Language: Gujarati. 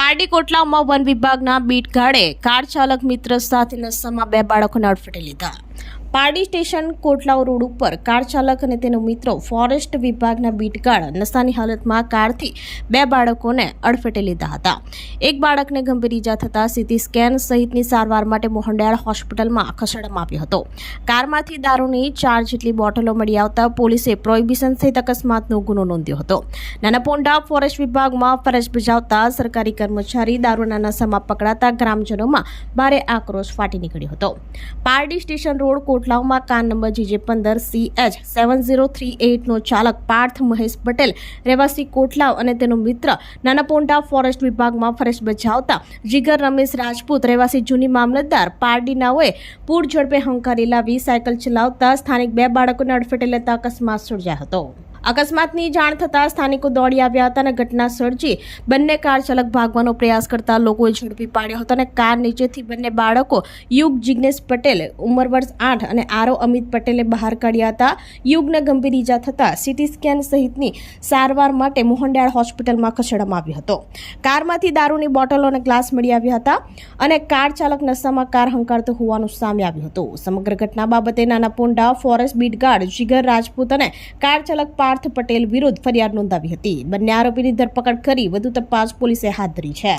પારડી કોટલામાં વન વિભાગના બીટ ગાર્ડે કાર ચાલક મિત્ર સાથે નશામાં બે બાળકોને અડફેટે લીધા. પારડી સ્ટેશન કોટલાવ રોડ ઉપર કાર ચાલક અને તેનો મિત્રો ફોરેસ્ટ વિભાગના બીટગાર્ડ નશાની હાલતમાં કારથી બે બાળકોને અડફેટે લીધા હતા. એક બાળકને ગંભીર ઈજા થતાં સીટી સ્કેન સહિતની સારવાર માટે મોહનડયાળ હોસ્પિટલમાં ખસેડવામાં આવ્યો હતો. કારમાંથી દારૂની ચાર જેટલી બોટલો મળી આવતા પોલીસે પ્રોહિબિશન સહિત અકસ્માતનો ગુનો નોંધ્યો હતો. નાના પોંડા ફોરેસ્ટ વિભાગમાં ફરજ બજાવતા સરકારી કર્મચારી દારૂના નશામાં પકડાતા ગ્રામજનોમાં ભારે આક્રોશ ફાટી નીકળ્યો હતો. પારડી સ્ટેશન રોડ કોટલાવમાં કાર નંબર જીજે પંદર C H seven zero three એઇટનો ચાલક પાર્થ મહેશ પટેલ રહેવાસી કોટલાવ અને તેનો મિત્ર નાના પોંડા ફોરેસ્ટ વિભાગમાં ફરજ બજાવતા જીગર રમેશ રાજપૂત રહેવાસી જૂની મામલતદાર પારડીનાઓએ પૂર ઝડપે હંકારી લાવી સાયકલ ચલાવતા સ્થાનિક બે બાળકોને અડફેટે લેતા અકસ્માત સર્જાયો હતો. અકસ્માતની જાણ થતાં સ્થાનિકો દોડી આવ્યા હતા અને ઘટના સર્જી બંને કાર ચાલક ભાગવાનો પ્રયાસ કરતા લોકોએ ઝડપી પાડ્યો હતો અને કાર નીચેથી બંને બાળકો યુગ જિગ્નેશ પટેલ, ઉંમર વર્ષ આઠ અને આરો અમિત પટેલે બહાર કાઢ્યા હતા. યુગને ગંભીર ઈજા થતાં સીટી સ્કેન સહિતની સારવાર માટે મોહનડાળ હોસ્પિટલમાં ખસેડવામાં આવ્યો હતો. કારમાંથી દારૂની બોટલો અને ગ્લાસ મળી આવ્યા હતા અને કાર ચાલક નશામાં કાર હંકારતો હોવાનું સામે આવ્યું હતું. સમગ્ર ઘટના બાબતે Nana Ponda, forest beat guard Jigar Rajput અને કાર ચાલક પાર્થ પટેલ વિરુદ્ધ ફરિયાદ નોંધાવી હતી. બંને આરોપીની ધરપકડ કરી વધુ તપાસ પોલીસે હાથ ધરી છે.